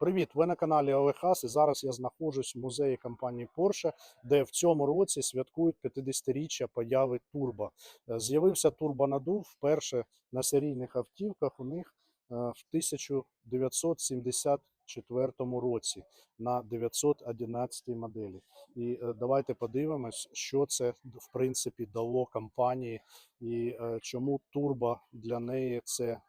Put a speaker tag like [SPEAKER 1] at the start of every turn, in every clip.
[SPEAKER 1] Привіт, ви на каналі Олег Хас, і зараз я знаходжусь в музеї компанії Porsche, де в цьому році святкують 50-річчя появи турбо. Е, З'явився турбонадув вперше на серійних автівках у них е, в 1974 році на 911 моделі. І е, давайте подивимось, що це в принципі дало компанії і чому турбо для неї це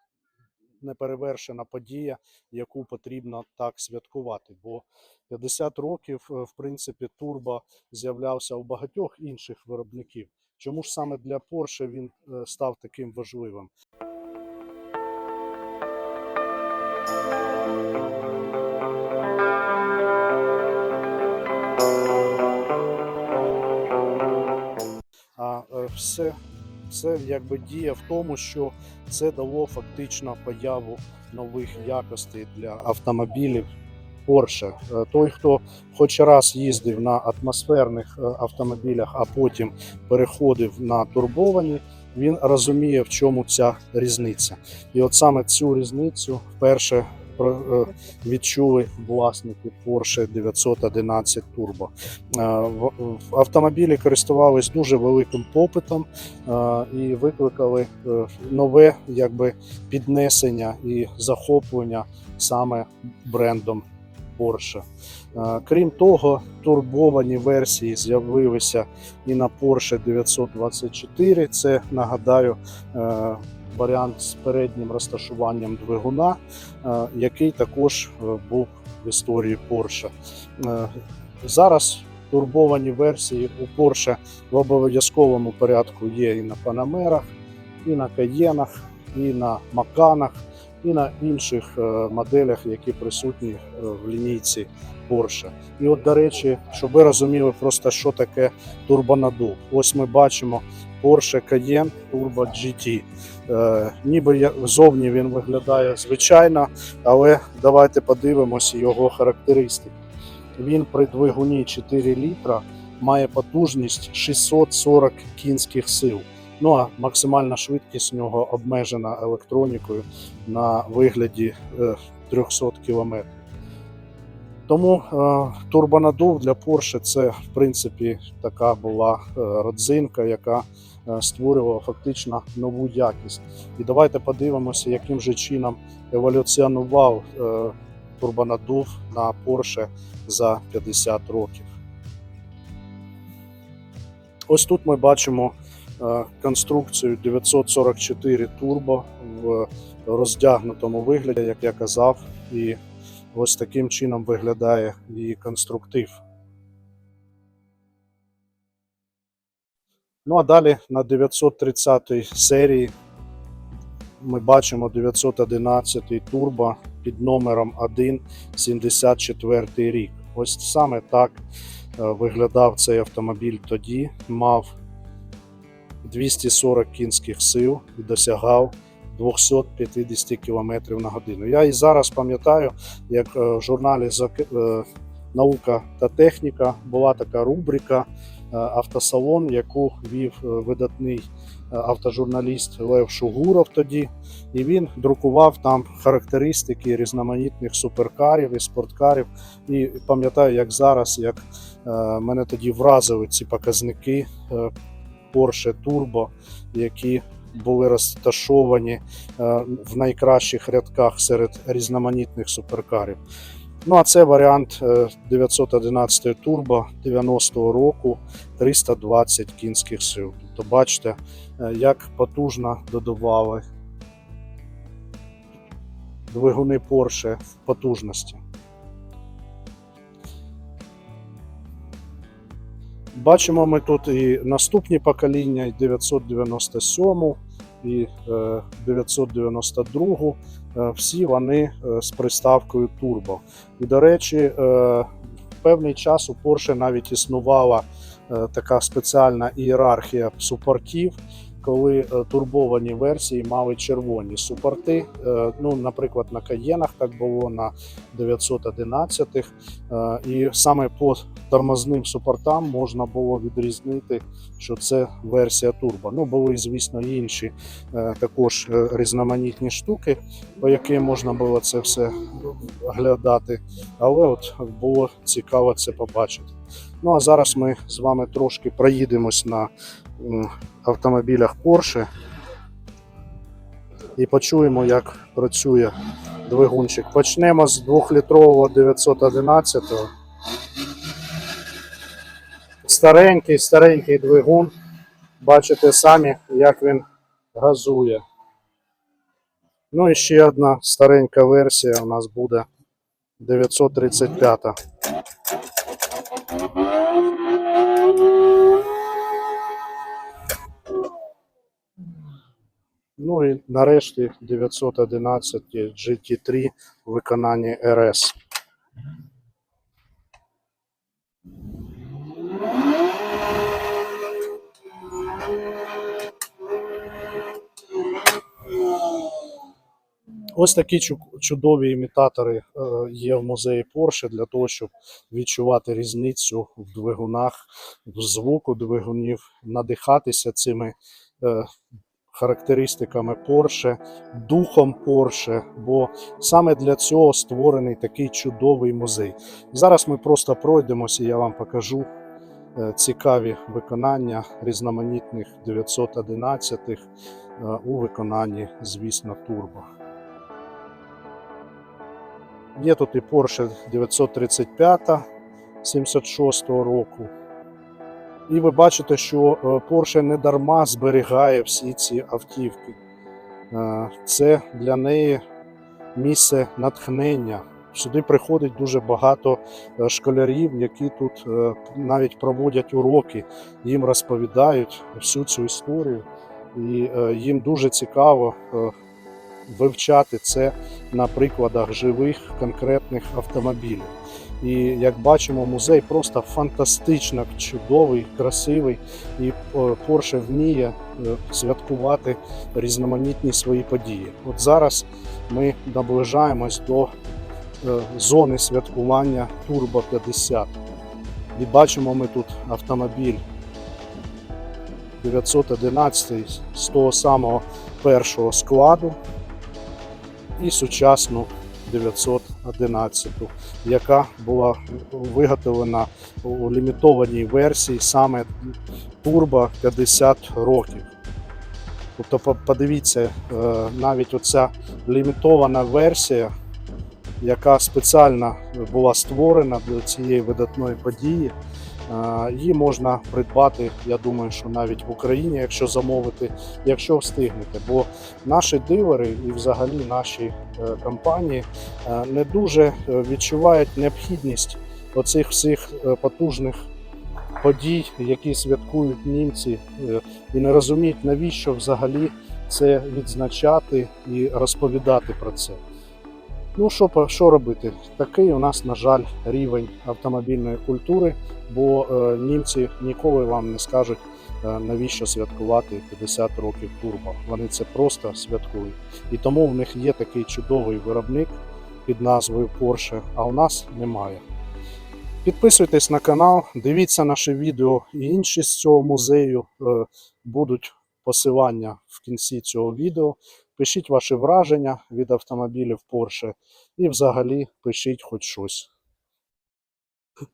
[SPEAKER 1] неперевершена подія, яку потрібно так святкувати. Бо 50 років, е, в принципі, турбо з'являвся у багатьох інших виробників. Чому ж саме для Porsche він е, став таким важливим? А е, все це якби діє в тому, що це дало фактично появу нових якостей для автомобілів Porsche. Е, Той, хто хоч раз їздив на атмосферних е, автомобілях, а потім переходив на турбовані, він розуміє, в чому ця різниця. І от саме цю різницю вперше відчули власники Porsche 911 Turbo. Е, Автомобілі користувались дуже великим попитом е, і викликали е, нове якби, піднесення і захоплення саме брендом Porsche. Е, Крім того, турбовані версії з'явилися і на Porsche 924. Це нагадаю е, варіант з переднім розташуванням двигуна, е, який також е, був в історії Porsche. Е, Зараз турбовані версії у Porsche в обов'язковому порядку є і на Панамерах, і на Каєнах, і на Маканах, і на інших моделях, які присутні в лінійці Porsche. І от, до речі, щоб ви розуміли просто, що таке турбонадув. Ось ми бачимо Porsche Cayenne Turbo GT. Е, ніби зовні він виглядає звичайно, але давайте подивимося його характеристики. Він при двигуні 4 літра має потужність 640 кінських сил. Ну а максимальна швидкість нього обмежена електронікою на вигляді е, 300 км. Тому е, турбонадув для Porsche це в принципі така була е, родзинка, яка е, створювала фактично нову якість. І давайте подивимося, яким же чином еволюціонував турбонадув на Porsche за 50 років. Ось тут ми бачимо конструкцію 944 Turbo в роздягнутому вигляді, як я казав, і ось таким чином виглядає її конструктив. Ну а далі на 930 серії ми бачимо 911 Turbo під номером 174 рік. Ось саме так е, виглядав цей автомобіль тоді, мав 240 кінських сил і досягав 250 км на годину. Я і зараз пам'ятаю, як е, в журналі «Зак- е, Наука та техніка була така рубрика е, Автосалон, яку вів видатний автожурналіст Лев Шугуров тоді. І він друкував там характеристики різноманітних суперкарів і спорткарів. І пам'ятаю, як зараз, як мене тоді вразили ці показники Porsche Turbo, які були розташовані е, в найкращих рядках серед різноманітних суперкарів. Ну а це варіант е, 911 Turbo 90-го року 320 кінських сил. Тобто бачите, е, як потужно додавали двигуни Porsche в потужності. Бачимо ми тут і наступні покоління, і 997, і е, 992. Е, Всі вони е, з приставкою Turbo. І, до речі, е, в певний час у Porsche навіть існувала е, така спеціальна ієрархія супортів. Коли е, турбовані версії мали червоні супорти. Е, Ну, наприклад, на Каєнах так було на 911 Е, І саме по тормозним супортам можна було відрізнити, що це версія турбо. Ну, були, звісно, інші також різноманітні штуки, по яким можна було це все оглядати. Але от було цікаво це побачити. Ну а зараз ми з вами трошки проїдемось на автомобілях Porsche і почуємо, як працює двигунчик. Почнемо з 2-літрового 911. Старенький, старенький двигун. Бачите самі, як він газує. Ну і ще одна старенька версія у нас буде 935. Ну і нарешті 911 GT3 у виконанні RS. Ось такі чудові імітатори е, є в музеї Porsche для того, щоб відчувати різницю в двигунах, в звуку двигунів, надихатися цими е, характеристиками Porsche, духом Porsche, бо саме для цього створений такий чудовий музей. Зараз ми просто пройдемося, я вам покажу е, цікаві виконання різноманітних 911 е, у виконанні, звісно, турбо. Є тут і Porsche 935 76 року. І ви бачите, що е, Porsche не дарма зберігає всі ці автівки. Е, Це для неї місце натхнення. Сюди приходить дуже багато е, школярів, які тут навіть проводять уроки, їм розповідають всю цю історію, і їм дуже цікаво вивчати це на прикладах живих конкретних автомобілів. І як бачимо, музей просто фантастично чудовий, красивий, і е, Porsche вміє е, святкувати різноманітні свої події. От зараз ми наближаємось до е, зони святкування Turbo 50. І бачимо ми тут автомобіль 911 з того самого першого складу і сучасну 911, яка була виготовлена у лімітованій версії саме Turbo 50 років. Тобто, подивіться, е, навіть оця лімітована версія, яка спеціально була створена для цієї видатної події. Її можна придбати, я думаю, що навіть в Україні, якщо замовити, якщо встигнете. Бо наші дилери і взагалі наші е, компанії е, не дуже е, відчувають необхідність оцих всіх потужних подій, які святкують німці, і не розуміють, навіщо взагалі це відзначати і розповідати про це. Ну, що, що робити? Такий у нас, на жаль, рівень автомобільної культури, бо е, німці ніколи вам не скажуть, е, навіщо святкувати 50 років турбо. Вони це просто святкують. І тому в них є такий чудовий виробник під назвою Porsche, а у нас немає. Підписуйтесь на канал, дивіться наші відео і інші з цього музею е, будуть посилання в кінці цього відео. Пишіть ваші враження від автомобілів Porsche і взагалі пишіть хоч щось.